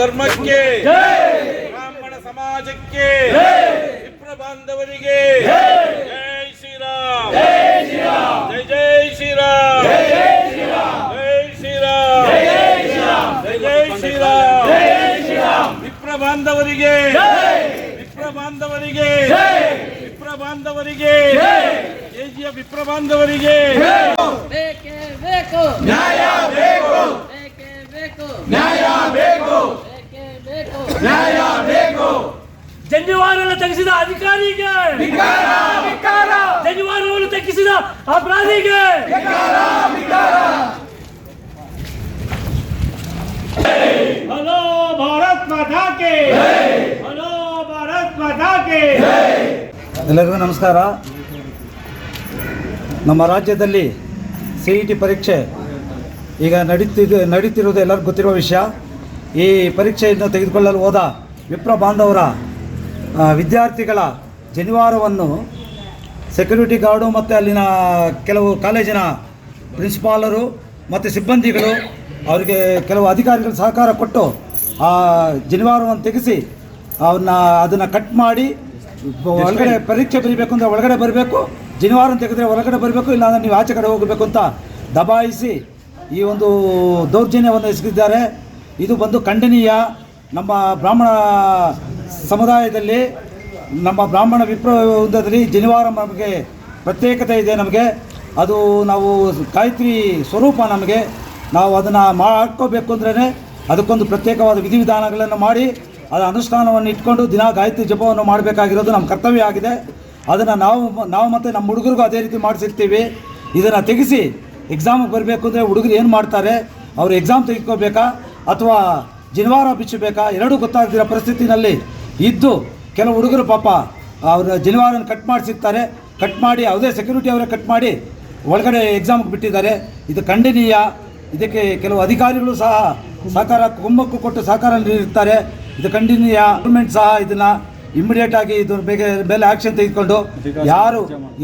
ಧರ್ಮಕ್ಕೆ ಬ್ರಾಹ್ಮಣ ಸಮಾಜಕ್ಕೆ ವಿಪ್ರ ಬಾಂಧವರಿಗೆ ಜೈ ಶ್ರೀರಾಮ್ ಜೈ ಜೈ ಶ್ರೀರಾಮ್ ಜೈ ಶ್ರೀರಾಮ್ ಜೈ ಜೈ ಶ್ರೀರಾಮ್ ವಿಪ್ರ ಬಾಂಧವರಿಗೆ ವಿಪ್ರ ಬಾಂಧವರಿಗೆ ವಿಪ್ರ ಬಾಂಧವರಿಗೆ ಕೆಜಿಯ ವಿಪ್ರ ಬಾಂಧವರಿಗೆ ಬೇಕೇ ಬೇಕು ನ್ಯಾಯ ಬೇಕು ಬೇಕೇ ಬೇಕು ನ್ಯಾಯ ಬೇಕು ಬೇಕೇ ಬೇಕು ನ್ಯಾಯ ಬೇಕು ಜನ್ಯವಾರವನ್ನು ತೆಗೆಸಿದ ಅಧಿಕಾರಿಗೆ. ಜನ್ಯವಾರವನ್ನು ತೆಗೆಸಿದ ಅಪರಾಧಿಗೆ. ಹಲೋ ಭಾರತ್ ಮಾತಾ ಕೆ ಹಲೋ ಭಾರತ್ ಮಾತಾ ಕೆ ಎಲ್ಲರಿಗೂ ನಮಸ್ಕಾರ. ನಮ್ಮ ರಾಜ್ಯದಲ್ಲಿ ಸಿ ಇ ಟಿ ಪರೀಕ್ಷೆ ಈಗ ನಡೀತಿದ್ದು ನಡೀತಿರುವುದು ಎಲ್ಲರಿಗೂ ಗೊತ್ತಿರುವ ವಿಷಯ. ಈ ಪರೀಕ್ಷೆಯನ್ನು ತೆಗೆದುಕೊಳ್ಳಲು ಹೋದ ವಿಪ್ರ ಬಾಂಧವರ ವಿದ್ಯಾರ್ಥಿಗಳ ಜನಿವಾರವನ್ನು ಸೆಕ್ಯೂರಿಟಿ ಗಾರ್ಡು ಮತ್ತು ಅಲ್ಲಿನ ಕೆಲವು ಕಾಲೇಜಿನ ಪ್ರಿನ್ಸಿಪಾಲರು ಮತ್ತು ಸಿಬ್ಬಂದಿಗಳು ಅವರಿಗೆ ಕೆಲವು ಅಧಿಕಾರಿಗಳು ಸಹಕಾರ ಕೊಟ್ಟು ಆ ಜನಿವಾರವನ್ನು ತೆಗೆಸಿ ಅವನ್ನ ಅದನ್ನು ಕಟ್ ಮಾಡಿ ಒಳಗಡೆ ಪರೀಕ್ಷೆ ಬರೀಬೇಕು ಅಂದರೆ ಒಳಗಡೆ ಬರಬೇಕು ಜನಿವಾರ ತೆಗೆದ್ರೆ ಒಳಗಡೆ ಬರಬೇಕು, ಇಲ್ಲಾಂದರೆ ನೀವು ಆಚೆ ಕಡೆ ಹೋಗಬೇಕು ಅಂತ ದಬಾಯಿಸಿ ಈ ಒಂದು ದೌರ್ಜನ್ಯವನ್ನು ಎಸಗಿದ್ದಾರೆ. ಇದು ಬಂದು ಖಂಡನೀಯ. ನಮ್ಮ ಬ್ರಾಹ್ಮಣ ಸಮುದಾಯದಲ್ಲಿ ನಮ್ಮ ಬ್ರಾಹ್ಮಣ ವಿಪ್ರದಲ್ಲಿ ಜನಿವಾರ ನಮಗೆ ಪ್ರತ್ಯೇಕತೆ ಇದೆ ನಮಗೆ. ಅದು ನಾವು ಗಾಯತ್ರಿ ಸ್ವರೂಪ ನಮಗೆ. ನಾವು ಅದನ್ನು ಮಾಡ್ಕೋಬೇಕು ಅಂದ್ರೇ ಅದಕ್ಕೊಂದು ಪ್ರತ್ಯೇಕವಾದ ವಿಧಿವಿಧಾನಗಳನ್ನು ಮಾಡಿ, ಅದರ ಅನುಷ್ಠಾನವನ್ನು ಇಟ್ಕೊಂಡು ದಿನ ಗಾಯತ್ರಿ ಜಪವನ್ನು ಮಾಡಬೇಕಾಗಿರೋದು ನಮ್ಮ ಕರ್ತವ್ಯ ಆಗಿದೆ. ಅದನ್ನು ನಾವು ನಾವು ಮತ್ತು ನಮ್ಮ ಹುಡುಗರಿಗೂ ಅದೇ ರೀತಿ ಮಾಡಿಸಿರ್ತೀವಿ. ಇದನ್ನು ತೆಗೆಸಿ ಎಕ್ಸಾಮಿಗೆ ಬರಬೇಕು ಅಂದರೆ ಹುಡುಗರು ಏನು ಮಾಡ್ತಾರೆ? ಅವರು ಎಕ್ಸಾಮ್ ತೆಗೆದುಕೋಬೇಕಾ? ಅಥವಾ ಜನಿವಾರ ಬಿಚ್ಚಬೇಕಾ ಎರಡೂ ಗೊತ್ತಾಗ್ದಿರೋ ಪರಿಸ್ಥಿತಿನಲ್ಲಿ ಇದ್ದು ಕೆಲವು ಹುಡುಗರು ಪಾಪ ಅವರ ಜನಿವಾರನ ಕಟ್ ಮಾಡಿಸಿರ್ತಾರೆ. ಕಟ್ ಮಾಡಿ ಯಾವುದೇ ಸೆಕ್ಯೂರಿಟಿ ಅವರೇ ಕಟ್ ಮಾಡಿ ಒಳಗಡೆ ಎಕ್ಸಾಮ್ಗೆ ಬಿಟ್ಟಿದ್ದಾರೆ. ಇದು ಖಂಡನೀಯ. ಇದಕ್ಕೆ ಕೆಲವು ಅಧಿಕಾರಿಗಳು ಸಹ ಸಹಕಾರ ಕುಂಭಕ್ಕೂ ಕೊಟ್ಟು ಸಹಕಾರ ನೀಡಿರ್ತಾರೆ. ಇದು ಖಂಡನೀಯ. ಗೌರ್ಮೆಂಟ್ ಸಹ ಇದನ್ನು ಇಮಿಡಿಯೇಟ್ ಆಗಿ ಇದ್ರ ಬೇಗ ಮೇಲೆ ಆಕ್ಷನ್ ತೆಗೆದುಕೊಂಡು ಯಾರು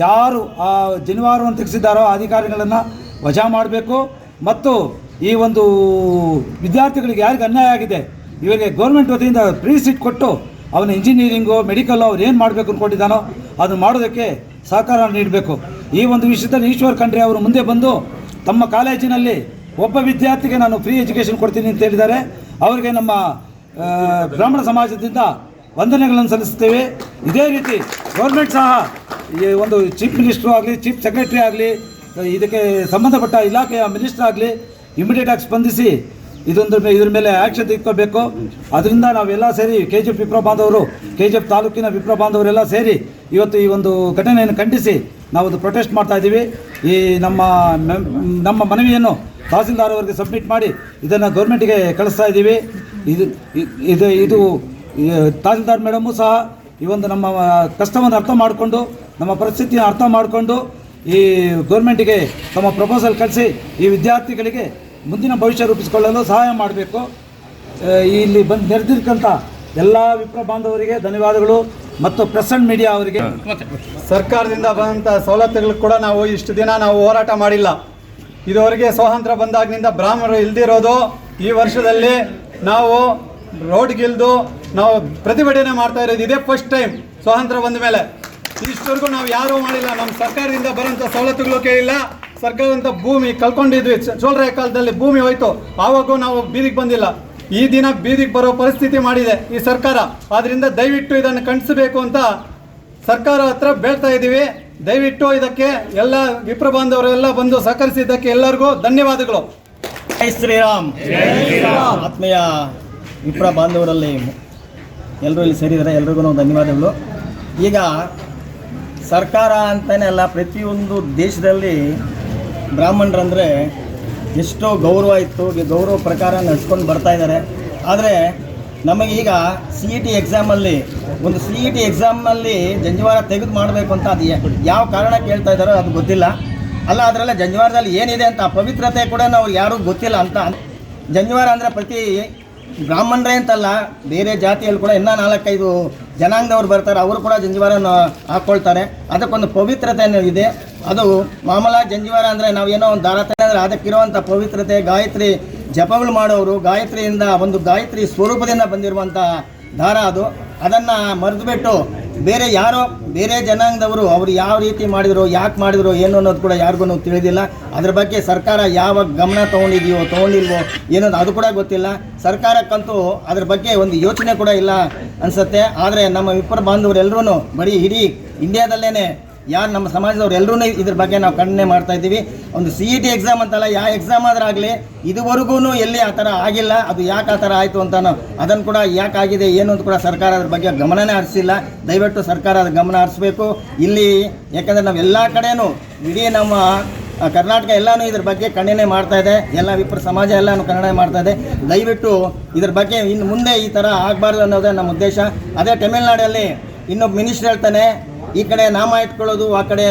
ಯಾರು ಆ ಜನಿವಾರವನ್ನು ತೆಗೆಸಿದ್ದಾರೋ ಆ ಅಧಿಕಾರಿಗಳನ್ನು ವಜಾ ಮಾಡಬೇಕು. ಮತ್ತು ಈ ಒಂದು ವಿದ್ಯಾರ್ಥಿಗಳಿಗೆ ಯಾರಿಗೆ ಅನ್ಯಾಯ ಆಗಿದೆ? ಇವರಿಗೆ ಗೌರ್ಮೆಂಟ್ ವತಿಯಿಂದ ಫ್ರೀ ಸೀಟ್ ಕೊಟ್ಟು ಅವನ ಇಂಜಿನಿಯರಿಂಗು ಮೆಡಿಕಲ್ ಅವ್ರು ಏನು ಮಾಡಬೇಕು ಅಂದ್ಕೊಂಡಿದ್ದಾನೋ ಅದನ್ನು ಮಾಡೋದಕ್ಕೆ ಸಹಕಾರ ನೀಡಬೇಕು. ಈ ಒಂದು ವಿಷಯದಲ್ಲಿ ಈಶ್ವರ್ ಖಂಡ್ರೆ ಅವರು ಮುಂದೆ ಬಂದು ತಮ್ಮ ಕಾಲೇಜಿನಲ್ಲಿ ಒಬ್ಬ ವಿದ್ಯಾರ್ಥಿಗೆ ನಾನು ಫ್ರೀ ಎಜುಕೇಷನ್ ಕೊಡ್ತೀನಿ ಅಂತ ಹೇಳಿದ್ದಾರೆ. ಅವರಿಗೆ ನಮ್ಮ ಬ್ರಾಹ್ಮಣ ಸಮಾಜದಿಂದ ವಂದನೆಗಳನ್ನು ಸಲ್ಲಿಸ್ತೇವೆ ಇದೇ ರೀತಿ ಗೌರ್ಮೆಂಟ್ ಸಹ ಈ ಒಂದು ಚೀಫ್ ಮಿನಿಸ್ಟ್ರು ಆಗಲಿ ಚೀಫ್ ಸೆಕ್ರೆಟರಿ ಆಗಲಿ, ಇದಕ್ಕೆ ಸಂಬಂಧಪಟ್ಟ ಇಲಾಖೆಯ ಮಿನಿಸ್ಟರ್ ಆಗಲಿ ಇಮಿಡಿಯೇಟಾಗಿ ಸ್ಪಂದಿಸಿ ಇದೊಂದ್ರ ಮೇಲೆ ಇದ್ರ ಮೇಲೆ ಆ್ಯಕ್ಷನ್ ತೆಗೆದುಕೋಬೇಕು ಅದರಿಂದ ನಾವೆಲ್ಲ ಸೇರಿ ಕೆ ಜಿ ಎಫ್ ವಿಪ್ರ ಬಾಂಧವರು ಕೆ ಜಿ ಎಫ್ ತಾಲೂಕಿನ ವಿಪ್ರ ಬಾಂಧವರೆಲ್ಲ ಸೇರಿ ಇವತ್ತು ಈ ಒಂದು ಘಟನೆಯನ್ನು ಖಂಡಿಸಿ ನಾವು ಅದು ಪ್ರೊಟೆಸ್ಟ್ ಮಾಡ್ತಾ ಇದ್ದೀವಿ. ಈ ನಮ್ಮ ಮೆಮ್- ನಮ್ಮ ಮನವಿಯನ್ನು ತಹಸೀಲ್ದಾರ್ ಅವರಿಗೆ ಸಬ್ಮಿಟ್ ಮಾಡಿ ಇದನ್ನು ಗೌರ್ಮೆಂಟಿಗೆ ಕಳಿಸ್ತಾ ಇದ್ದೀವಿ. ಇದು ಇದು ಇದು ತಹಸೀಲ್ದಾರ್ ಮೇಡಮು ಸಹ ಈ ಒಂದು ನಮ್ಮ ಕಷ್ಟವನ್ನು ಅರ್ಥ ಮಾಡಿಕೊಂಡು, ನಮ್ಮ ಪರಿಸ್ಥಿತಿಯನ್ನು ಅರ್ಥ ಮಾಡಿಕೊಂಡು ಈ ಗೌರ್ಮೆಂಟಿಗೆ ತಮ್ಮ ಪ್ರಪೋಸಲ್ ಕಳಿಸಿ ಈ ವಿದ್ಯಾರ್ಥಿಗಳಿಗೆ ಮುಂದಿನ ಭವಿಷ್ಯ ರೂಪಿಸಿಕೊಳ್ಳಲು ಸಹಾಯ ಮಾಡಬೇಕು. ಇಲ್ಲಿ ಬಂದು ನೆರೆದಿರ್ತಕ್ಕಂಥ ಎಲ್ಲ ವಿಪ್ರ ಬಾಂಧವರಿಗೆ ಧನ್ಯವಾದಗಳು ಮತ್ತು ಪ್ರೆಸೆಂಟ್ ಮೀಡಿಯಾ ಅವರಿಗೆ. ಸರ್ಕಾರದಿಂದ ಬಂದಂಥ ಸವಲತ್ತುಗಳು ಕೂಡ ನಾವು ಇಷ್ಟು ದಿನ ನಾವು ಹೋರಾಟ ಮಾಡಿಲ್ಲ. ಇದುವರೆಗೆ ಸ್ವಾತಂತ್ರ್ಯ ಬಂದಾಗಿನಿಂದ ಬ್ರಾಹ್ಮಣರು ಇಲ್ದಿರೋದು ಈ ವರ್ಷದಲ್ಲಿ ನಾವು ರೋಡ್ಗಿಲ್ದು ನಾವು ಪ್ರತಿಭಟನೆ ಮಾಡ್ತಾ ಇರೋದು. ಇದೇ ಫಸ್ಟ್ ಟೈಮ್ ಸ್ವಾತಂತ್ರ್ಯ ಬಂದ ಮೇಲೆ. ಇಷ್ಟವರೆಗೂ ನಾವು ಯಾರೂ ಮಾಡಿಲ್ಲ. ನಮ್ಮ ಸರ್ಕಾರದಿಂದ ಬರೋಂಥ ಸವಲತ್ತುಗಳು ಕೇಳಿಲ್ಲ. ಸರ್ಕಾರದಂಥ ಭೂಮಿ ಕಳ್ಕೊಂಡಿದ್ವಿ. ಚ- ಚೋಳರಾಯ ಕಾಲದಲ್ಲಿ ಭೂಮಿ ಹೋಯ್ತು. ಆವಾಗೂ ನಾವು ಬೀದಿಗೆ ಬಂದಿಲ್ಲ. ಈ ದಿನ ಬೀದಿಗೆ ಬರೋ ಪರಿಸ್ಥಿತಿ ಮಾಡಿದೆ ಈ ಸರ್ಕಾರ. ಆದ್ರಿಂದ ದಯವಿಟ್ಟು ಇದನ್ನು ಖಂಡಿಸಬೇಕು ಅಂತ ಸರ್ಕಾರ ಹತ್ರ ಬೇಡ್ತಾ ಇದ್ದೀವಿ. ದಯವಿಟ್ಟು ಇದಕ್ಕೆ ಎಲ್ಲ ವಿಪ್ರ ಬಾಂಧವರೆಲ್ಲ ಬಂದು ಸಹಕರಿಸಿದ್ದಕ್ಕೆ ಎಲ್ಲರಿಗೂ ಧನ್ಯವಾದಗಳು. ಜೈ ಶ್ರೀರಾಮ್. ಆತ್ಮೀಯ ವಿಪ್ರ ಬಾಂಧವರಲ್ಲಿ ಎಲ್ಲರೂ ಇಲ್ಲಿ ಸೇರಿದರೆ ಎಲ್ರಿಗೂ ಧನ್ಯವಾದಗಳು. ಈಗ ಸರ್ಕಾರ ಅಂತಲೇ ಅಲ್ಲ ಪ್ರತಿಯೊಂದು ದೇಶದಲ್ಲಿ ಬ್ರಾಹ್ಮಣರಂದರೆ ಎಷ್ಟೋ ಗೌರವ ಇತ್ತು ಗೌರವ ಪ್ರಕಾರ ನಡ್ಸ್ಕೊಂಡು ಬರ್ತಾ ಇದ್ದಾರೆ. ಆದರೆ ನಮಗೀಗ ಸಿ ಇ ಟಿ ಎಕ್ಸಾಮಲ್ಲಿ ಒಂದು ಸಿ ಇ ಟಿ ಎಕ್ಸಾಮಲ್ಲಿ ಜಂಜವಾರ ತೆಗೆದು ಮಾಡಬೇಕು ಅಂತ ಅದು ಯಾವ ಕಾರಣ ಕೇಳ್ತಾ ಇದ್ದಾರೋ ಅದು ಗೊತ್ತಿಲ್ಲ. ಅಲ್ಲ, ಅದರಲ್ಲ ಜಂಜವಾರದಲ್ಲಿ ಏನಿದೆ ಅಂತ, ಪವಿತ್ರತೆ ಕೂಡ ನಾವು ಯಾರಿಗೂ ಗೊತ್ತಿಲ್ಲ ಅಂತ. ಜಂಜವಾರ ಅಂದರೆ ಪ್ರತಿ ಬ್ರಾಹ್ಮಣರೇ ಅಂತಲ್ಲ, ಬೇರೆ ಜಾತಿಯಲ್ಲಿ ಕೂಡ ಇನ್ನೂ ನಾಲ್ಕೈದು ಜನಾಂಗದವ್ರು ಬರ್ತಾರೆ, ಅವರು ಕೂಡ ಜಂಜವಾರನ ಹಾಕ್ಕೊಳ್ತಾರೆ ಅದಕ್ಕೊಂದು ಪವಿತ್ರತೆ ಇದೆ. ಅದು ಮಾಮೂಲ ಜಂಜಿವಾರ ಅಂದರೆ ನಾವೇನೋ ಒಂದು ದಾರ ಅಂದರೆ ಅದಕ್ಕಿರುವಂಥ ಪವಿತ್ರತೆ, ಗಾಯತ್ರಿ ಜಪಗಳು ಮಾಡೋರು ಗಾಯತ್ರಿಯಿಂದ ಒಂದು ಗಾಯತ್ರಿ ಸ್ವರೂಪದಿಂದ ಬಂದಿರುವಂಥ ದಾರ ಅದು. ಅದನ್ನು ಮರೆತುಬಿಟ್ಟು ಬೇರೆ ಯಾರೋ, ಬೇರೆ ಜನಾಂಗದವರು ಅವರು ಯಾವ ರೀತಿ ಮಾಡಿದ್ರು, ಯಾಕೆ ಮಾಡಿದ್ರು, ಏನು ಅನ್ನೋದು ಕೂಡ ಯಾರಿಗೂ ತಿಳಿದಿಲ್ಲ. ಅದ್ರ ಬಗ್ಗೆ ಸರ್ಕಾರ ಯಾವ ಗಮನ ತೊಗೊಂಡಿದೆಯೋ, ತೊಗೊಂಡಿಲ್ವೋ, ಏನೋ ಅದು ಕೂಡ ಗೊತ್ತಿಲ್ಲ. ಸರ್ಕಾರಕ್ಕಂತೂ ಅದ್ರ ಬಗ್ಗೆ ಒಂದು ಯೋಚನೆ ಕೂಡ ಇಲ್ಲ ಅನಿಸುತ್ತೆ. ಆದರೆ ನಮ್ಮ ವಿಪ್ರ ಬಾಂಧವರೆಲ್ಲರೂ ಬರೀ ಇಡೀ ಇಂಡಿಯಾದಲ್ಲೇ ಯಾರು ನಮ್ಮ ಸಮಾಜದವ್ರು ಎಲ್ಲರೂ ಇದ್ರ ಬಗ್ಗೆ ನಾವು ಖಂಡನೆ ಮಾಡ್ತಾ ಇದ್ದೀವಿ. ಒಂದು ಸಿ ಇ ಟಿ ಎಕ್ಸಾಮ್ ಅಂತಲ್ಲ ಯಾವ ಎಕ್ಸಾಮ್ ಆದ್ರಾಗಲಿ ಇದುವರೆಗೂ ಎಲ್ಲಿ ಆ ಥರ ಆಗಿಲ್ಲ, ಅದು ಯಾಕೆ ಆ ಥರ ಆಯಿತು ಅಂತಾನೋ ಅದನ್ನು ಕೂಡ ಯಾಕೆ ಆಗಿದೆ, ಏನು ಅಂತ ಕೂಡ ಸರ್ಕಾರ ಅದ್ರ ಬಗ್ಗೆ ಗಮನನೇ ಹರಿಸಿಲ್ಲ. ದಯವಿಟ್ಟು ಸರ್ಕಾರ ಅದ್ರ ಗಮನ ಹರಿಸ್ಬೇಕು. ಇಲ್ಲಿ ಯಾಕಂದರೆ ನಾವು ಎಲ್ಲ ಕಡೆಯೂ ಇಡೀ ನಮ್ಮ ಕರ್ನಾಟಕ ಎಲ್ಲನೂ ಇದ್ರ ಬಗ್ಗೆ ಖಂಡನೆ ಮಾಡ್ತಾ ಇದೆ. ಎಲ್ಲ ವಿಪ್ರ ಸಮಾಜ ಎಲ್ಲನೂ ಖಂಡನೆ ಮಾಡ್ತಾ ಇದೆ. ದಯವಿಟ್ಟು ಇದ್ರ ಬಗ್ಗೆ ಇನ್ನು ಮುಂದೆ ಈ ಥರ ಆಗಬಾರ್ದು ಅನ್ನೋದೇ ನಮ್ಮ ಉದ್ದೇಶ. ಅದೇ ತಮಿಳ್ನಾಡಲ್ಲಿ ಇನ್ನೊಬ್ಬ ಮಿನಿಸ್ಟರ್ ಹೇಳ್ತಾನೆ ಈ ಕಡೆ ನಾಮ ಇಟ್ಕೊಳ್ಳೋದು, ಆ ಕಡೆ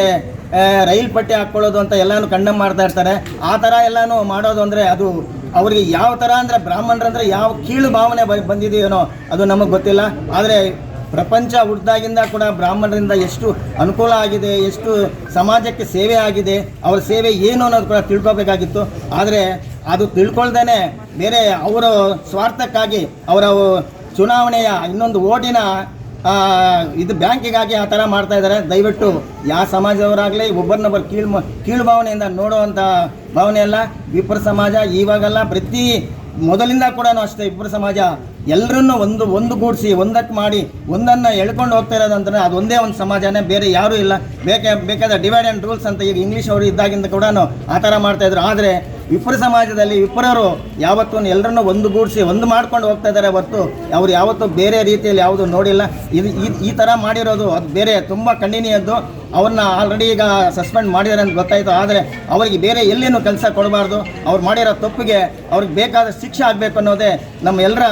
ರೈಲ್ ಪಟ್ಟಿ ಹಾಕ್ಕೊಳ್ಳೋದು ಅಂತ ಎಲ್ಲಾನು ಕಂಡಮ್ ಮಾಡ್ತಾ ಇರ್ತಾರೆ. ಆ ಥರ ಎಲ್ಲನೂ ಮಾಡೋದು ಅಂದರೆ ಅದು ಅವರಿಗೆ ಯಾವ ಥರ ಅಂದರೆ ಬ್ರಾಹ್ಮಣರಂದ್ರೆ ಯಾವ ಕೀಳು ಭಾವನೆ ಬಂದಿದೆಯೇನೋ ಅದು ನಮಗೆ ಗೊತ್ತಿಲ್ಲ. ಆದರೆ ಪ್ರಪಂಚ ಹುಟ್ಟಿದಾಗಿಂದ ಕೂಡ ಬ್ರಾಹ್ಮಣರಿಂದ ಎಷ್ಟು ಅನುಕೂಲ ಆಗಿದೆ, ಎಷ್ಟು ಸಮಾಜಕ್ಕೆ ಸೇವೆ ಆಗಿದೆ, ಅವರ ಸೇವೆ ಏನು ಅನ್ನೋದು ಕೂಡ ತಿಳ್ಕೊಬೇಕಾಗಿತ್ತು. ಆದರೆ ಅದು ತಿಳ್ಕೊಳ್ದೇ ಬೇರೆ ಅವರ ಸ್ವಾರ್ಥಕ್ಕಾಗಿ ಅವರ ಚುನಾವಣೆಯ ಇನ್ನೊಂದು ಓಟಿನ ಇದು ಬ್ಯಾಂಕಿಗಾಗಿ ಆ ಥರ ಮಾಡ್ತಾ ಇದ್ದಾರೆ. ದಯವಿಟ್ಟು ಯಾವ ಸಮಾಜದವರಾಗಲಿ, ಒಬ್ಬರನ್ನೊಬ್ಬರು ಕೀಳು ಕೀಳು ಭಾವನೆಯಿಂದ ನೋಡುವಂಥ ಭಾವನೆ ಅಲ್ಲ. ವಿಪ್ರ ಸಮಾಜ ಇವಾಗೆಲ್ಲ ಪ್ರತಿ ಮೊದಲಿಂದ ಕೂಡ ಅಷ್ಟೇ ವಿಪ್ರ ಸಮಾಜ. ಎಲ್ಲರನ್ನೂ ಒಂದು ಒಂದುಗೂಡಿಸಿ ಒಂದಕ್ಕೆ ಮಾಡಿ, ಒಂದನ್ನು ಎಳ್ಕೊಂಡು ಹೋಗ್ತಾ ಇರೋದು ಅಂತಂದರೆ ಅದು ಒಂದೇ ಒಂದು ಸಮಾಜನೇ, ಬೇರೆ ಯಾರೂ ಇಲ್ಲ. ಬೇಕೆ, ಬೇಕಾದ ಡಿವೈಡ್ ಆ್ಯಂಡ್ ರೂಲ್ಸ್ ಅಂತ ಈಗ ಇಂಗ್ಲೀಷ್ ಅವರು ಇದ್ದಾಗಿಂದ ಕೂಡ ಆ ಥರ ಮಾಡ್ತಾಯಿದ್ರು ಆದರೆ ವಿಪ್ರ ಸಮಾಜದಲ್ಲಿ ವಿಪ್ರರು ಯಾವತ್ತೂ ಎಲ್ಲರನ್ನು ಒಂದುಗೂಡಿಸಿ ಒಂದು ಮಾಡ್ಕೊಂಡು ಹೋಗ್ತಾ ಇದ್ದಾರೆ ಹೊರತು ಅವ್ರು ಯಾವತ್ತೂ ಬೇರೆ ರೀತಿಯಲ್ಲಿ ಯಾವುದು ನೋಡಿಲ್ಲ. ಇದು ಈ- ಈ ಥರ ಮಾಡಿರೋದು ಅದು ಬೇರೆ, ತುಂಬ ಖಂಡನೀಯದ್ದು ಅವ್ರನ್ನ ಆಲ್ರೆಡಿ ಈಗ ಸಸ್ಪೆಂಡ್ ಮಾಡಿದ್ದಾರೆ ಅಂತ ಗೊತ್ತಾಯಿತು. ಆದರೆ ಅವರಿಗೆ ಬೇರೆ ಎಲ್ಲಿನೂ ಕೆಲಸ ಕೊಡಬಾರ್ದು. ಅವ್ರು ಮಾಡಿರೋ ತಪ್ಪಿಗೆ ಅವ್ರಿಗೆ ಬೇಕಾದ ಶಿಕ್ಷೆ ಆಗಬೇಕು ಅನ್ನೋದೇ ನಮ್ಮ ಎಲ್ಲರ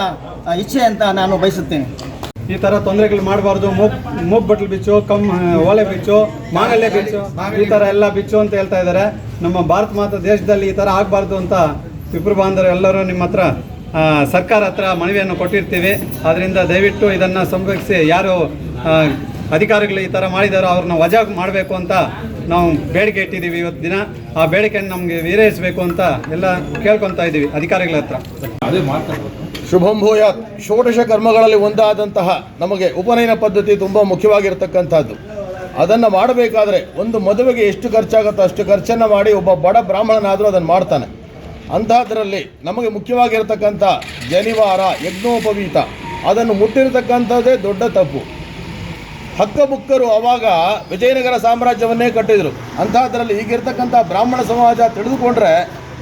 ಇಚ್ಛೆ ಅಂತ ನಾನು ಬಯಸುತ್ತೇನೆ. ಈ ತರ ತೊಂದರೆಗಳು ಮಾಡಬಾರ್ದು. ಮೂಗ್ ಮೂಗ್ ಬಟ್ಲು ಬಿಚ್ಚು, ಕಮ್ ಓಲೆ ಬಿಚ್ಚು ಮಾಂಗಲ್ಯ ಬಿಚ್ಚು, ಈ ತರ ಎಲ್ಲ ಬಿಚ್ಚು ಅಂತ ಹೇಳ್ತಾ ಇದ್ದಾರೆ. ನಮ್ಮ ಭಾರತ ಮಾತ ದೇಶದಲ್ಲಿ ಈ ತರ ಆಗಬಾರ್ದು ಅಂತ ವಿಪ್ರ ಬಾಂಧವರು ಎಲ್ಲರೂ ನಿಮ್ಮ ಹತ್ರ ಸರ್ಕಾರ ಹತ್ರ ಮನವಿಯನ್ನು ಕೊಟ್ಟಿರ್ತೀವಿ. ಅದರಿಂದ ದಯವಿಟ್ಟು ಇದನ್ನು ಸಂರಕ್ಷಿಸಿ ಯಾರು ಅಧಿಕಾರಿಗಳು ಈ ಥರ ಮಾಡಿದಾರೋ ಅವ್ರನ್ನ ವಜಾ ಮಾಡಬೇಕು ಅಂತ ನಾವು ಬೇಡಿಕೆ ಇಟ್ಟಿದ್ದೀವಿ ಇವತ್ತು ದಿನ. ಆ ಬೇಡಿಕೆಯನ್ನು ನಮಗೆ ಈಡೇರಿಸಬೇಕು ಅಂತ ಎಲ್ಲ ಕೇಳ್ಕೊತಾ ಇದ್ದೀವಿ ಅಧಿಕಾರಿಗಳ ಹತ್ರ. ಶುಭಂ ಭೂಯಾತ್ ಷೋಡಶ ಕರ್ಮಗಳಲ್ಲಿ ಒಂದಾದಂತಹ ನಮಗೆ ಉಪನಯನ ಪದ್ಧತಿ ತುಂಬ ಮುಖ್ಯವಾಗಿರ್ತಕ್ಕಂಥದ್ದು. ಅದನ್ನು ಮಾಡಬೇಕಾದ್ರೆ ಒಂದು ಮದುವೆಗೆ ಎಷ್ಟು ಖರ್ಚಾಗುತ್ತೋ ಅಷ್ಟು ಖರ್ಚನ್ನು ಮಾಡಿ ಒಬ್ಬ ಬಡ ಬ್ರಾಹ್ಮಣನಾದರೂ ಅದನ್ನು ಮಾಡ್ತಾನೆ. ಅಂಥದ್ರಲ್ಲಿ ನಮಗೆ ಮುಖ್ಯವಾಗಿರ್ತಕ್ಕಂಥ ಜನಿವಾರ, ಯಜ್ಞೋಪವೀತ, ಅದನ್ನು ಮುಟ್ಟಿರ್ತಕ್ಕಂಥದ್ದೇ ದೊಡ್ಡ ತಪ್ಪು. ಹಕ್ಕಬುಕ್ಕರು ಅವಾಗ ವಿಜಯನಗರ ಸಾಮ್ರಾಜ್ಯವನ್ನೇ ಕಟ್ಟಿದರು. ಅಂಥದ್ರಲ್ಲಿ ಈಗಿರ್ತಕ್ಕಂಥ ಬ್ರಾಹ್ಮಣ ಸಮಾಜ ತಿಳಿದುಕೊಂಡ್ರೆ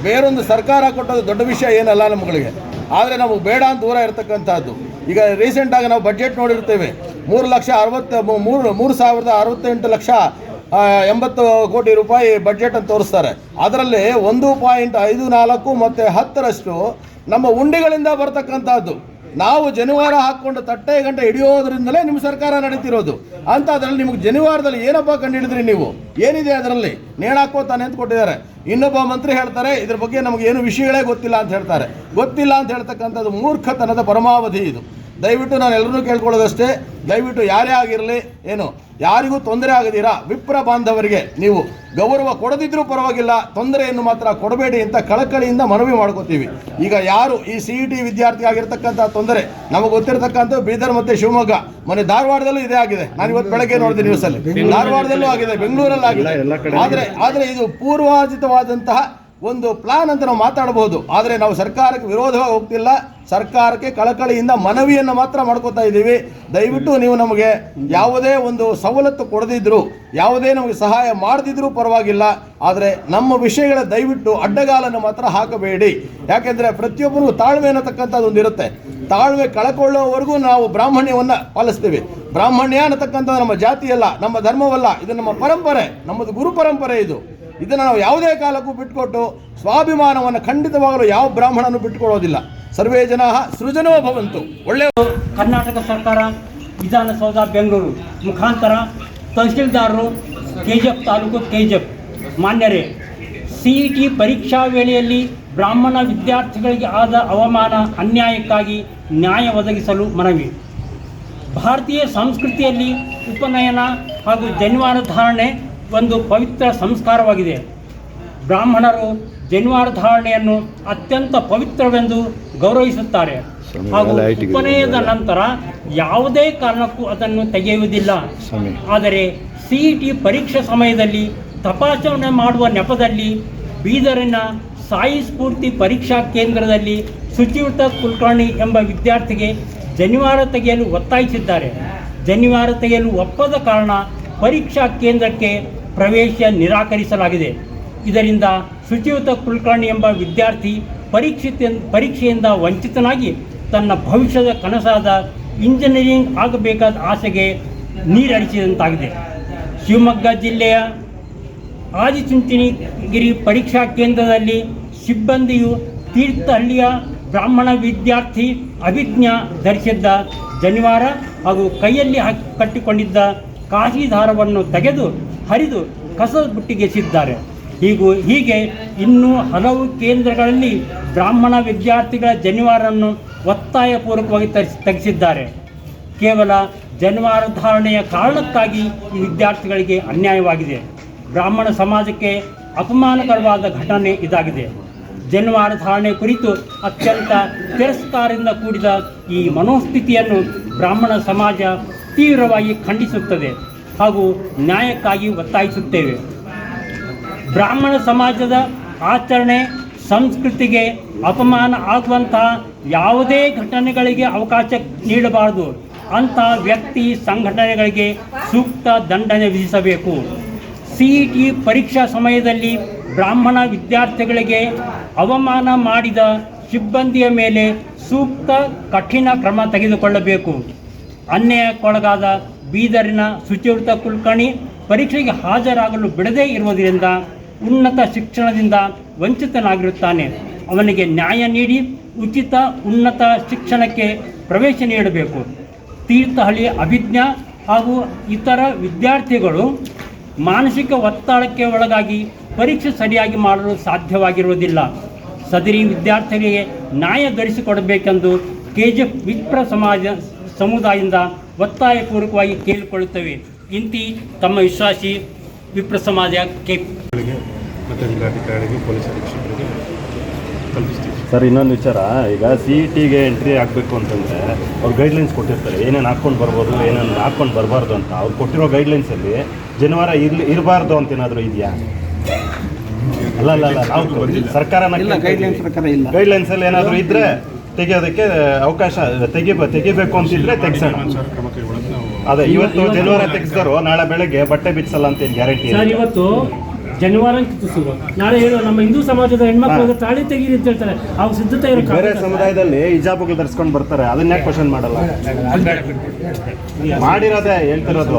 ಬೇರೊಂದು ಸರ್ಕಾರ ಕೊಟ್ಟದ್ದು ದೊಡ್ಡ ವಿಷಯ ಏನಲ್ಲ ನಮ್ಮಗಳಿಗೆ ಆದರೆ ನಾವು ಬೇಡ ಅಂತ ದೂರ ಇರತಕ್ಕಂಥದ್ದು. ಈಗ ರೀಸೆಂಟಾಗಿ ನಾವು ಬಜೆಟ್ ನೋಡಿರ್ತೇವೆ ಮೂರು ಲಕ್ಷ ಅರವತ್ತು ಮೂರು ಮೂರು ಸಾವಿರದ ಅರವತ್ತೆಂಟು ಲಕ್ಷ ಎಂಬತ್ತು ಕೋಟಿ ರೂಪಾಯಿ ಬಜೆಟ್ ಅಂತ ತೋರಿಸ್ತಾರೆ. ಅದರಲ್ಲಿ ಒಂದು ಪಾಯಿಂಟ್ ಐದು ನಾಲ್ಕು ಮತ್ತು ಹತ್ತರಷ್ಟು ನಮ್ಮ ಉಂಡಿಗಳಿಂದ ಬರ್ತಕ್ಕಂಥದ್ದು. ನಾವು ಜನಿವಾರ ಹಾಕ್ಕೊಂಡು ತಟ್ಟೆ ಗಂಟೆ ಹಿಡಿಯೋದ್ರಿಂದಲೇ ನಿಮ್ಮ ಸರ್ಕಾರ ನಡೀತಿರೋದು. ಅಂತ ಅದರಲ್ಲಿ ನಿಮಗೆ ಜನಿವಾರದಲ್ಲಿ ಏನಪ್ಪ ಕಂಡು ಹಿಡಿದ್ರಿ ನೀವು? ಏನಿದೆ ಅದರಲ್ಲಿ? ನೇಣಾಕೋತಾನೆ ಅಂತ ಕೊಟ್ಟಿದ್ದಾರೆ. ಇನ್ನೊಬ್ಬ ಮಂತ್ರಿ ಹೇಳ್ತಾರೆ, ಇದ್ರ ಬಗ್ಗೆ ನಮಗೆ ಏನು ವಿಷಯಗಳೇ ಗೊತ್ತಿಲ್ಲ ಅಂತ ಹೇಳ್ತಾರೆ. ಗೊತ್ತಿಲ್ಲ ಅಂತ ಹೇಳ್ತಕ್ಕಂಥದ್ದು ಮೂರ್ಖತನದ ಪರಮಾವಧಿ ಇದು. ದಯವಿಟ್ಟು ನಾನು ಎಲ್ಲರೂ ಕೇಳ್ಕೊಳ್ಳೋದಷ್ಟೇ. ದಯವಿಟ್ಟು ಯಾರೇ ಆಗಿರಲಿ ಏನು ಯಾರಿಗೂ ತೊಂದರೆ ಆಗದಿರಾ ವಿಪ್ರ ಬಾಂಧವರಿಗೆ ನೀವು ಗೌರವ ಕೊಡದಿದ್ರೂ ಪರವಾಗಿಲ್ಲ ತೊಂದರೆಯನ್ನು ಮಾತ್ರ ಕೊಡಬೇಡಿ ಅಂತ ಕಳಕಳಿಯಿಂದ ಮನವಿ ಮಾಡ್ಕೋತೀವಿ. ಈಗ ಯಾರು ಈ ಸಿ ಇ ಟಿ ವಿದ್ಯಾರ್ಥಿ ಆಗಿರ್ತಕ್ಕಂಥ ತೊಂದರೆ ನಮಗೆ ಗೊತ್ತಿರತಕ್ಕಂಥ ಬೀದರ್ ಮತ್ತು ಶಿವಮೊಗ್ಗ. ಮನೆ ಧಾರವಾಡದಲ್ಲೂ ಇದೇ ಆಗಿದೆ. ನಾನು ಇವತ್ತು ಬೆಳಗ್ಗೆ ನೋಡಿದೆ ನ್ಯೂಸಲ್ಲಿ ಧಾರವಾಡದಲ್ಲೂ ಆಗಿದೆ ಬೆಂಗಳೂರಲ್ಲೂ ಆಗಿದೆ ಆದರೆ ಆದರೆ ಇದು ಪೂರ್ವಾಜಿತವಾದಂತಹ ಒಂದು ಪ್ಲಾನ್ ಅಂತ ನಾವು ಮಾತಾಡಬಹುದು ಆದರೆ ನಾವು ಸರ್ಕಾರಕ್ಕೆ ವಿರೋಧವಾಗಿ ಹೋಗ್ತಿಲ್ಲ. ಸರ್ಕಾರಕ್ಕೆ ಕಳಕಳಿಯಿಂದ ಮನವಿಯನ್ನು ಮಾತ್ರ ಮಾಡ್ಕೋತಾ ಇದ್ದೀವಿ. ದಯವಿಟ್ಟು ನೀವು ನಮಗೆ ಯಾವುದೇ ಒಂದು ಸವಲತ್ತು ಕೊಡದಿದ್ರು, ಯಾವುದೇ ನಮಗೆ ಸಹಾಯ ಮಾಡದಿದ್ರೂ ಪರವಾಗಿಲ್ಲ. ಆದರೆ ನಮ್ಮ ವಿಷಯಗಳ ದಯವಿಟ್ಟು ಅಡ್ಡಗಾಲನ್ನು ಮಾತ್ರ ಹಾಕಬೇಡಿ. ಯಾಕೆಂದರೆ ಪ್ರತಿಯೊಬ್ಬರಿಗೂ ತಾಳ್ಮೆ ಅನ್ನತಕ್ಕಂಥದ್ದು ಒಂದು ಇರುತ್ತೆ ತಾಳ್ಮೆ ಕಳ್ಕೊಳ್ಳೋವರೆಗೂ ನಾವು ಬ್ರಾಹ್ಮಣ್ಯವನ್ನು ಪಾಲಿಸ್ತೀವಿ. ಬ್ರಾಹ್ಮಣ್ಯ ಅನ್ನತಕ್ಕಂಥದ್ದು ನಮ್ಮ ಜಾತಿಯಲ್ಲ, ನಮ್ಮ ಧರ್ಮವಲ್ಲ, ಇದು ನಮ್ಮ ಪರಂಪರೆ, ನಮ್ಮದು ಗುರು ಪರಂಪರೆ ಇದು. ಇದನ್ನು ನಾವು ಯಾವುದೇ ಕಾಲಕ್ಕೂ ಬಿಟ್ಕೊಟ್ಟು ಸ್ವಾಭಿಮಾನವನ್ನು ಖಂಡಿತವಾಗಲು ಯಾವ ಬ್ರಾಹ್ಮಣನು ಬಿಟ್ಟುಕೊಡೋದಿಲ್ಲ ಸರ್ವೇ ಜನ ಸೃಜನೋ ಭವಂತು. ಒಳ್ಳೆಯ ಕರ್ನಾಟಕ ಸರ್ಕಾರ, ವಿಧಾನಸೌಧ, ಬೆಂಗಳೂರು ಮುಖಾಂತರ ತಹಸೀಲ್ದಾರರು K G F taluk K G F ಮಾನ್ಯರೇ C E T ಪರೀಕ್ಷಾ ವೇಳೆಯಲ್ಲಿ ಬ್ರಾಹ್ಮಣ ವಿದ್ಯಾರ್ಥಿಗಳಿಗೆ ಆದ ಅವಮಾನ ಅನ್ಯಾಯಕ್ಕಾಗಿ ನ್ಯಾಯ ಒದಗಿಸಲು ಮನವಿ. ಭಾರತೀಯ ಸಂಸ್ಕೃತಿಯಲ್ಲಿ ಉಪನಯನ ಹಾಗೂ ಜನಿವಾರ ಧಾರಣೆ ಒಂದು ಪವಿತ್ರ ಸಂಸ್ಕಾರವಾಗಿದೆ. ಬ್ರಾಹ್ಮಣರು ಜನಿವಾರ ಧಾರಣೆಯನ್ನು ಅತ್ಯಂತ ಪವಿತ್ರವೆಂದು ಗೌರವಿಸುತ್ತಾರೆ. ಹಾಗೂ ಉಪನಯದ ನಂತರ ಯಾವುದೇ ಕಾರಣಕ್ಕೂ ಅದನ್ನು ತೆಗೆಯುವುದಿಲ್ಲ. ಆದರೆ ಸಿಇಟಿ ಪರೀಕ್ಷೆ ಸಮಯದಲ್ಲಿ ತಪಾಸಣೆ ಮಾಡುವ ನೆಪದಲ್ಲಿ ಬೀದರಿನ ಸಾಯಿ ಸ್ಫೂರ್ತಿ ಪರೀಕ್ಷಾ ಕೇಂದ್ರದಲ್ಲಿ ಶುಚಿಯುತ ಕುಲಕರ್ಣಿ ಎಂಬ ವಿದ್ಯಾರ್ಥಿಗೆ ಜನಿವಾರ ತೆಗೆಯಲು ಒತ್ತಾಯಿಸಿದ್ದಾರೆ. ಜನಿವಾರ ತೆಗೆಯಲು ಒಪ್ಪದ ಕಾರಣ ಪರೀಕ್ಷಾ ಕೇಂದ್ರಕ್ಕೆ ಪ್ರವೇಶ ನಿರಾಕರಿಸಲಾಗಿದೆ. ಇದರಿಂದ ಶುಚಿಯುತ ಕುಲಕರ್ಣಿ ಎಂಬ ವಿದ್ಯಾರ್ಥಿ ಪರೀಕ್ಷಿತ, ಪರೀಕ್ಷೆಯಿಂದ ವಂಚಿತನಾಗಿ ತನ್ನ ಭವಿಷ್ಯದ ಕನಸಾದ ಇಂಜಿನಿಯರಿಂಗ್ ಆಗಬೇಕಾದ ಆಸೆಗೆ ನೀರಡಿಸಿದಂತಾಗಿದೆ. ಶಿವಮೊಗ್ಗ ಜಿಲ್ಲೆಯ ಆದಿಚುಂಚನಗಿರಿ ಪರೀಕ್ಷಾ ಕೇಂದ್ರದಲ್ಲಿ ಸಿಬ್ಬಂದಿಯು ತೀರ್ಥಹಳ್ಳಿಯ ಬ್ರಾಹ್ಮಣ ವಿದ್ಯಾರ್ಥಿ ಅಭಿಜ್ಞಾ ಧರಿಸಿದ್ದ ಜನಿವಾರ ಹಾಗೂ ಕೈಯಲ್ಲಿ ಹಾಕಿ ಕಟ್ಟಿಕೊಂಡಿದ್ದ ಕಾಶಿ ದಾರವನ್ನು ತೆಗೆದು ಹರಿದು ಕಸದ ಬುಟ್ಟಿಗೆಸಿದ್ದಾರೆ ಹೀಗೂ ಹೀಗೆ ಇನ್ನೂ ಹಲವು ಕೇಂದ್ರಗಳಲ್ಲಿ ಬ್ರಾಹ್ಮಣ ವಿದ್ಯಾರ್ಥಿಗಳ ಜನಿವಾರನ್ನು ಒತ್ತಾಯಪೂರ್ವಕವಾಗಿ ತರಿಸಿ ತೆಗೆಸಿದ್ದಾರೆ. ಕೇವಲ ಜನಿವಾರ ಧಾರಣೆಯ ಕಾರಣಕ್ಕಾಗಿ ಈ ವಿದ್ಯಾರ್ಥಿಗಳಿಗೆ ಅನ್ಯಾಯವಾಗಿದೆ. ಬ್ರಾಹ್ಮಣ ಸಮಾಜಕ್ಕೆ ಅಪಮಾನಕರವಾದ ಘಟನೆ ಇದಾಗಿದೆ. ಜನಿವಾರ ಧಾರಣೆ ಕುರಿತು ಅತ್ಯಂತ ತಿರಸ್ಕಾರದಿಂದ ಕೂಡಿದ ಈ ಮನೋಸ್ಥಿತಿಯನ್ನು ಬ್ರಾಹ್ಮಣ ಸಮಾಜ ತೀವ್ರವಾಗಿ ಖಂಡಿಸುತ್ತದೆ. ಹಾಗೂ ನ್ಯಾಯಕ್ಕಾಗಿ ಒತ್ತಾಯಿಸುತ್ತೇವೆ. ಬ್ರಾಹ್ಮಣ ಸಮಾಜದ ಆಚರಣೆ ಸಂಸ್ಕೃತಿಗೆ ಅಪಮಾನ ಆಗುವಂತಹ ಯಾವುದೇ ಘಟನೆಗಳಿಗೆ ಅವಕಾಶ ನೀಡಬಾರದು ಅಂಥ ವ್ಯಕ್ತಿ ಸಂಘಟನೆಗಳಿಗೆ ಸೂಕ್ತ ದಂಡನೆ ವಿಧಿಸಬೇಕು. ಸಿಇಟಿ ಪರೀಕ್ಷಾ ಸಮಯದಲ್ಲಿ ಬ್ರಾಹ್ಮಣ ವಿದ್ಯಾರ್ಥಿಗಳಿಗೆ ಅವಮಾನ ಮಾಡಿದ ಸಿಬ್ಬಂದಿಯ ಮೇಲೆ ಸೂಕ್ತ ಕಠಿಣ ಕ್ರಮ ತೆಗೆದುಕೊಳ್ಳಬೇಕು. ಅನ್ಯಾಯಕ್ಕೊಳಗಾದ ಬೀದರಿನ ಶುಚಿವೃತ ಕುಲಕರ್ಣಿ ಪರೀಕ್ಷೆಗೆ ಹಾಜರಾಗಲು ಬಿಡದೇ ಇರುವುದರಿಂದ ಉನ್ನತ ಶಿಕ್ಷಣದಿಂದ ವಂಚಿತನಾಗಿರುತ್ತಾನೆ. ಅವನಿಗೆ ನ್ಯಾಯ ನೀಡಿ ಉಚಿತ ಉನ್ನತ ಶಿಕ್ಷಣಕ್ಕೆ ಪ್ರವೇಶ ನೀಡಬೇಕು. ತೀರ್ಥಹಳ್ಳಿ ಅಭಿಜ್ಞಾ ಹಾಗೂ ಇತರ ವಿದ್ಯಾರ್ಥಿಗಳು ಮಾನಸಿಕ ಒತ್ತಡಕ್ಕೆ ಒಳಗಾಗಿ ಪರೀಕ್ಷೆ ಸರಿಯಾಗಿ ಮಾಡಲು ಸಾಧ್ಯವಾಗಿರುವುದಿಲ್ಲ. ಸದರಿ ವಿದ್ಯಾರ್ಥಿಗಳಿಗೆ ನ್ಯಾಯ ಧರಿಸಿಕೊಡಬೇಕೆಂದು ಕೆ ಜಿ ಎಫ್ ವಿಪ್ರ ಸಮಾಜ ಸಮುದಾಯದಿಂದ ಒತ್ತಾಯಪೂರ್ವಕವಾಗಿ ಕೇಳಿಕೊಳ್ಳುತ್ತೇವೆ. ಇಂತಿ ತಮ್ಮ ವಿಶ್ವಾಸಿ ವಿಪ್ರ ಸಮಾಜ ಕೆ ಮತ್ತು ಜಿಲ್ಲಾಧಿಕಾರಿಗೆ ಪೊಲೀಸ್ ಅಧೀಕ್ಷಕರಿಗೆ ತಲುಪಿಸ್ತೀವಿ ಸರ್ ಇನ್ನೊಂದು ವಿಚಾರ. ಈಗ ಸಿ ಇ ಟಿಗೆ ಎಂಟ್ರಿ ಆಗಬೇಕು ಅಂತಂದರೆ ಅವ್ರು ಗೈಡ್ಲೈನ್ಸ್ ಕೊಟ್ಟಿರ್ತಾರೆ. ಏನೇನು ಹಾಕ್ಕೊಂಡು ಬರ್ಬೋದು ಏನೇನು ಹಾಕ್ಕೊಂಡು ಬರಬಾರ್ದು ಅಂತ. ಅವ್ರು ಕೊಟ್ಟಿರೋ ಗೈಡ್ಲೈನ್ಸಲ್ಲಿ ಜನಿವಾರ ಇರಲಿ ಇರಬಾರ್ದು ಅಂತ ಏನಾದರೂ ಇದೆಯಾ? ಅಲ್ಲ ಅಲ್ಲ ಅಲ್ಲ ನಾವು ಇಲ್ಲ ಗೈಡ್ಲೈನ್ಸಲ್ಲಿ ಏನಾದರೂ ಇದ್ದರೆ ತೆಗೆಯೋದಕ್ಕೆ ಅವಕಾಶ ತೆಗಿ ತೆಗಿಬೇಕು ಅಂತಿದ್ರೆ ತೆಗ್ಸೋಣ. ಸರ್ ಕ್ರಮ ನಾವು ಅದೇ ಇವತ್ತು ಜನವಾರ ತೆಗ್ಸಿದ್ರು ನಾಳೆ ಬೆಳಗ್ಗೆ ಬಟ್ಟೆ ಬಿಚ್ಚಲ್ಲ ಅಂತ ಏನು ಗ್ಯಾರಂಟಿ ಸರ್ ಇವತ್ತು ಜನವಾರ ನಾಳೆ ಹೇಳುವ ನಮ್ಮ ಹಿಂದೂ ಸಮಾಜದ ಹೆಣ್ಮಕ್ಳು ತಾಳಿ ತೆಗೀರಿ ಅಂತ ಹೇಳ್ತಾರೆ. ಅವ್ರು ಸಿದ್ಧತೆ ಇರೋ ಬೇರೆ ಸಮುದಾಯದಲ್ಲಿ ಹಿಜಾಬುಗಳು ಧರಿಸ್ಕೊಂಡು ಬರ್ತಾರೆ ಅದನ್ನ ಯಾಕೆ ಕ್ವಶನ್ ಮಾಡಲ್ಲ? ಮಾಡಿರೋದೇ ಹೇಳ್ತಿರೋದು.